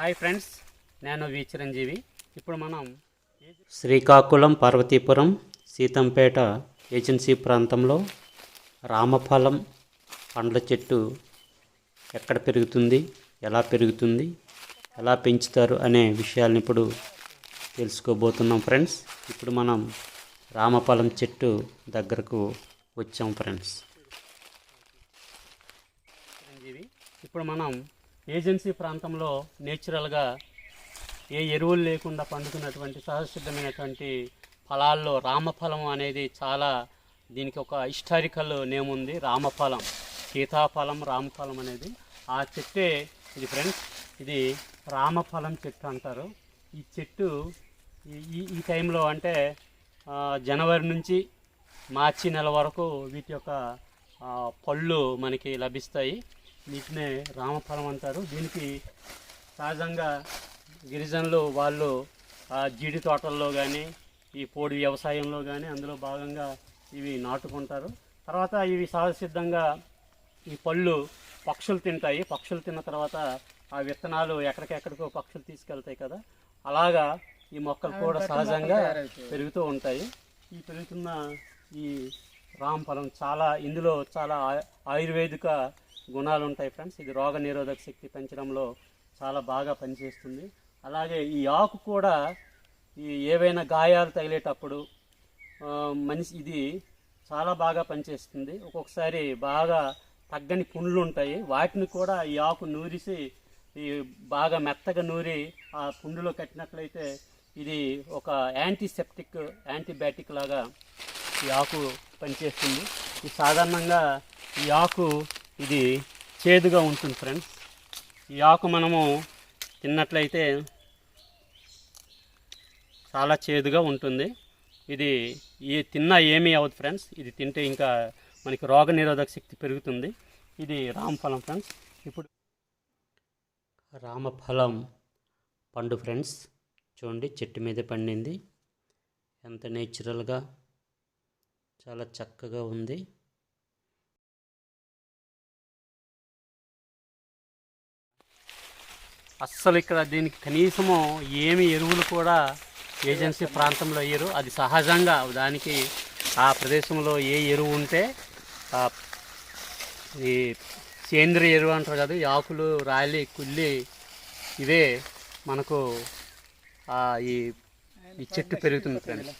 Hi friends నేను వి చిరంజీవి. ఇప్పుడు మనం శ్రీకాకుళం పార్వతీపురం సీతంపేట ఏజెన్సీ ప్రాంతంలో రామఫలం పండ్ల చెట్టు ఎక్కడ పెరుగుతుంది ఎలా పెరుగుతుంది ఎలా పెంచుతారు అనే విషయాలను ఇప్పుడు తెలుసుకోబోతున్నాం ఫ్రెండ్స్. ఇప్పుడు మనం రామఫలం చెట్టు దగ్గరకు వచ్చాం ఫ్రెండ్స్. ఇప్పుడు మనం ఏజెన్సీ ప్రాంతంలో నేచురల్గా ఏ ఎరువులు లేకుండా పండుతున్నటువంటి సహజసిద్ధమైనటువంటి ఫలాల్లో రామఫలం అనేది చాలా దీనికి ఒక హిస్టారికల్ నేమ్ ఉంది రామఫలం. సీతాఫలం రామఫలం అనేది. ఆ చెట్టే ఇది ఫ్రెండ్స్ ఇది రామఫలం చెట్టు అంటారు. ఈ చెట్టు ఈ- ఈ టైంలో అంటే జనవరి నుంచి మార్చి నెల వరకు వీటి యొక్క పళ్ళు మనకి లభిస్తాయి. వీటినే రామఫలం అంటారు. దీనికి సహజంగా గిరిజనులు వాళ్ళు ఆ జీడి తోటల్లో కానీ ఈ పోడి వ్యవసాయంలో కానీ అందులో భాగంగా ఇవి నాటుకుంటారు. తర్వాత ఇవి సహజసిద్ధంగా ఈ పళ్ళు పక్షులు తింటాయి. పక్షులు తిన్న తర్వాత ఆ విత్తనాలు ఎక్కడికెక్కడికో పక్షులు తీసుకెళ్తాయి కదా. అలాగా ఈ మొక్కలు కూడా సహజంగా పెరుగుతూ ఉంటాయి. ఈ పెరుగుతున్న ఈ రామ్ ఫలం చాలా ఇందులో చాలా ఆ- ఆయుర్వేదిక గుణాలు ఉంటాయి ఫ్రెండ్స్. ఇది రోగ నిరోధక శక్తి పెంచడంలో చాలా బాగా పనిచేస్తుంది. అలాగే ఈ ఆకు కూడా ఈ ఏవైనా గాయాలు తగిలేటప్పుడు మనిషి ఇది చాలా బాగా పనిచేస్తుంది. ఒక్కొక్కసారి బాగా తగ్గని పుండ్లు ఉంటాయి వాటిని కూడా ఈ ఆకు నూరిసి ఈ బాగా మెత్తగా నూరి ఆ పుండులో కట్టినట్లయితే ఇది ఒక యాంటీసెప్టిక్ యాంటీబయాటిక్ లాగా ఈ ఆకు పనిచేస్తుంది. ఇది సాధారణంగా ఈ ఆకు ఇది చేదుగా ఉంటుంది ఫ్రెండ్స్. ఈ ఆకు మనము తిన్నట్లయితే చాలా చేదుగా ఉంటుంది. ఇది ఏ తిన్నా ఏమీ అవ్వదు ఫ్రెండ్స్. ఇది తింటే ఇంకా మనకి రోగ నిరోధక శక్తి పెరుగుతుంది. ఇది రామఫలం ఫ్రెండ్స్. ఇప్పుడు రామఫలం పండు ఫ్రెండ్స్. చూడండి చెట్టు మీద పండింది. ఎంత నేచురల్గా చాలా చక్కగా ఉంది. అస్సలు ఇక్కడ దీనికి కనీసము ఏమి ఎరువులు కూడా ఏజెన్సీ ప్రాంతంలో వేయరు. అది సహజంగా దానికి ఆ ప్రదేశంలో ఏ ఎరువు ఉంటే ఆ ఈ సేంద్రియ ఎరువు అంటారు కదా ఆకులు రాలి కుళ్ళి ఇవే మనకు ఈ ఈ చెట్టు పెరుగుతుంది ఫ్రెండ్స్.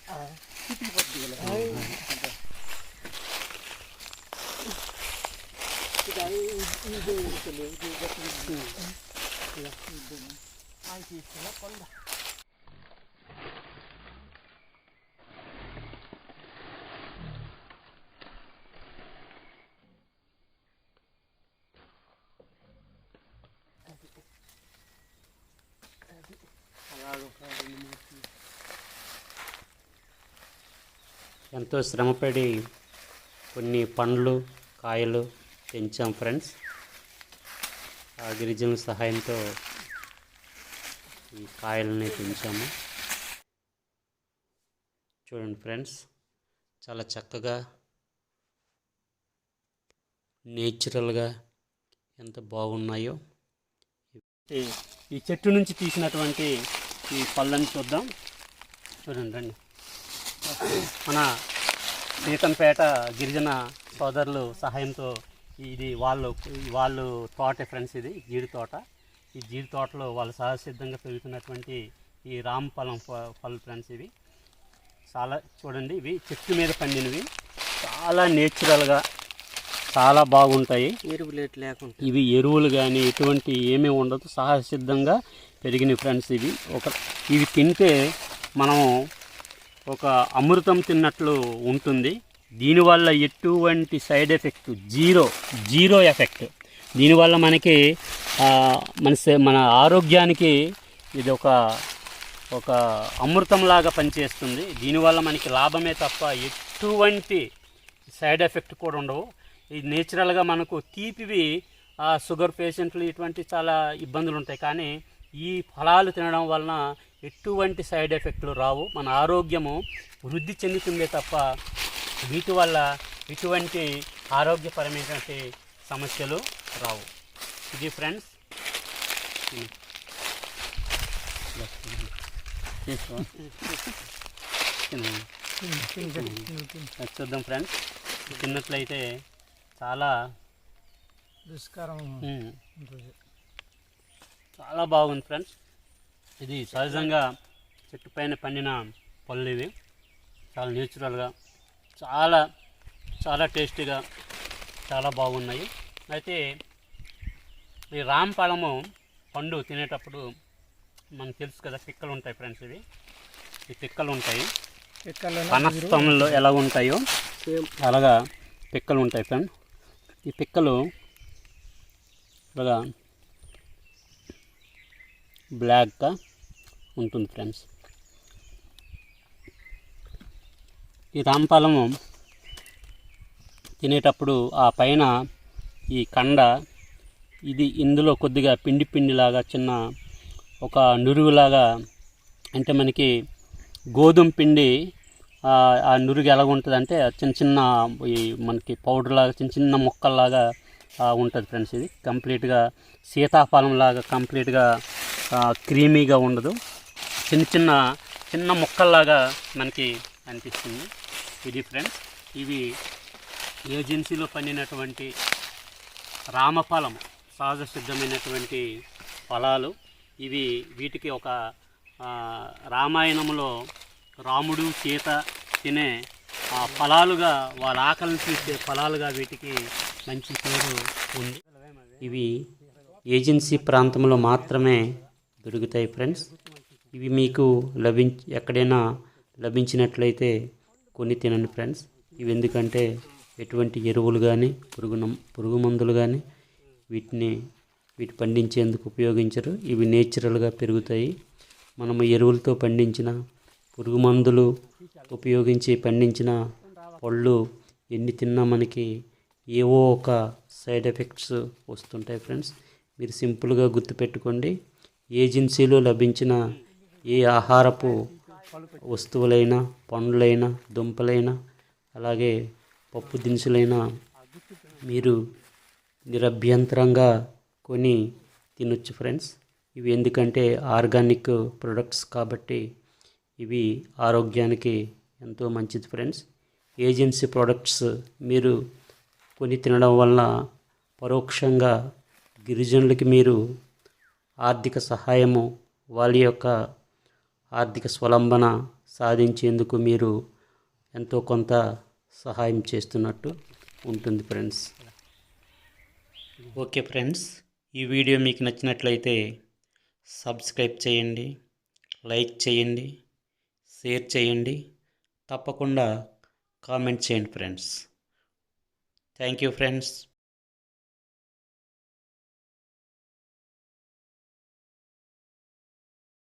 ఎంతో శ్రమపడి కొన్ని పండ్లు కాయలు పెంచాం ఫ్రెండ్స్. ఆ గిరిజనుల సహాయంతో ఈ కాయలని పెంచాము. చూడండి ఫ్రెండ్స్ చాలా చక్కగా నేచురల్గా ఎంత బాగున్నాయో. ఈ చెట్టు నుంచి తీసినటువంటి ఈ పళ్ళని చూద్దాం. చూడండి రండి. మన సీతంపేట గిరిజన సోదరులు సహాయంతో ఇది వాళ్ళు వాళ్ళు తోట ఫ్రెండ్స్ ఇది జీడి తోట. ఈ జీడి తోటలో వాళ్ళు సహజసిద్ధంగా పెరుగుతున్నటువంటి ఈ రామ్ ఫలం పళ్ళు ఫ్రెండ్స్ ఇవి. చాలా చూడండి ఇవి చెట్టు మీద పండినవి. చాలా నేచురల్గా చాలా బాగుంటాయి. ఎరువులేట్ లేకుండా ఇవి ఎరువులు కానీ ఎటువంటి ఏమీ ఉండదు. సహజ సిద్ధంగా పెరిగిన ఫ్రెండ్స్ ఇవి. ఒక ఇవి తింటే మనం ఒక అమృతం తిన్నట్లు ఉంటుంది. దీనివల్ల ఎటువంటి side effect? Zero. Zero effect. దీనివల్ల మనకి మన మన ఆరోగ్యానికి ఇది ఒక ఒక అమృతంలాగా పనిచేస్తుంది. దీనివల్ల మనకి లాభమే తప్ప ఎటువంటి సైడ్ ఎఫెక్ట్ కూడా ఉండవు. ఇది నేచురల్గా మనకు తీపివి ఆ, షుగర్ పేషెంట్లు ఇటువంటి చాలా ఇబ్బందులు ఉంటాయి కానీ ఈ ఫలాలు తినడం వలన ఎటువంటి సైడ్ ఎఫెక్ట్లు రావు. మన ఆరోగ్యము వృద్ధి చెందుతుందే తప్ప వీటి వల్ల ఇటువంటి ఆరోగ్యపరమైనటువంటి సమస్యలు రావు. ఇది ఫ్రెండ్స్ చూద్దాం ఫ్రెండ్స్ తిన్నట్లయితే చాలా దుష్కరం చాలా బాగుంది ఫ్రెండ్స్ ఇది సహజంగా చెట్టు పైన పండిన పళ్ళు ఇవి. చాలా నేచురల్గా చాలా చాలా టేస్టీగా చాలా బాగున్నాయి. అయితే ఈ రామ్ పழము పండు తినేటప్పుడు మనకు తెలుసు కదా పిక్కలు ఉంటాయి ఫ్రెండ్స్ ఇవి. ఈ పిక్కలు ఉంటాయి. పనస్తంలో ఎలా ఉంటాయో అలాగా పిక్కలు ఉంటాయి ఫ్రెండ్. ఈ పిక్కలు ఇలాగా బ్లాక్గా ఉంటుంది ఫ్రెండ్స్. ఈ రాంపాలము తినేటప్పుడు ఆ పైన ఈ కండ ఇది ఇందులో కొద్దిగా పిండి పిండిలాగా చిన్న ఒక నురుగులాగా అంటే మనకి గోధుమ పిండి ఆ నురుగు ఎలా ఉంటుంది అంటే చిన్న చిన్న ఈ మనకి పౌడర్ లాగా చిన్న చిన్న మొక్కల్లాగా ఉంటుంది ఫ్రెండ్స్ ఇది. కంప్లీట్గా సీతాఫలం లాగా కంప్లీట్గా క్రీమీగా ఉండదు. చిన్న చిన్న చిన్న మొక్కల్లాగా మనకి అనిపిస్తుంది. ఇది ఫ్రెండ్స్ ఇవి ఏజెన్సీలో పండినటువంటి రామఫలం సహజ సిద్ధమైనటువంటి ఫలాలు. ఇవి వీటికి ఒక రామాయణంలో రాముడు సీత తినే ఆ ఫలాలుగా వాళ్ళ ఆకలిని తీసే ఫలాలుగా వీటికి మంచి పేరు ఉంది. ఇవి ఏజెన్సీ ప్రాంతంలో మాత్రమే దొరుకుతాయి ఫ్రెండ్స్. ఇవి మీకు లభించ ఎక్కడైనా లభించినట్లయితే కొన్ని తినండి ఫ్రెండ్స్. ఇవి ఎందుకంటే ఎటువంటి ఎరువులు కానీ పురుగు పురుగు మందులు కానీ వీటిని వీటి పండించేందుకు ఉపయోగించరు. ఇవి నేచురల్గా పెరుగుతాయి. మనము ఎరువులతో పండించిన పురుగు మందులు ఉపయోగించి పండించిన పళ్ళు ఎన్ని తిన్నా మనకి ఏవో ఒక సైడ్ ఎఫెక్ట్స్ వస్తుంటాయి ఫ్రెండ్స్. మీరు సింపుల్గా గుర్తుపెట్టుకోండి. ఏజెన్సీలో లభించిన ఏ ఆహారపు వస్తువులైనా పండ్లైనా దుంపలైనా అలాగే పప్పు దినుసులైనా మీరు నిరభ్యంతరంగా కొని తినొచ్చు ఫ్రెండ్స్. ఇవి ఎందుకంటే ఆర్గానిక్ ప్రొడక్ట్స్ కాబట్టి ఇవి ఆరోగ్యానికి ఎంతో మంచిది ఫ్రెండ్స్. ఏజెన్సీ ప్రొడక్ట్స్ మీరు కొని తినడం వలన పరోక్షంగా గిరిజనులకి మీరు ఆర్థిక సహాయము వాళ్ళ యొక్క ఆర్థిక స్వలంబన సాధించేందుకు మీరు ఎంతో కొంత సహాయం చేస్తున్నట్టు ఉంటుంది ఫ్రెండ్స్. ఓకే ఫ్రెండ్స్ ఈ వీడియో మీకు నచ్చినట్లయితే సబ్స్క్రైబ్ చేయండి లైక్ చేయండి షేర్ చేయండి తప్పకుండా కామెంట్ చేయండి ఫ్రెండ్స్. Thank you friends.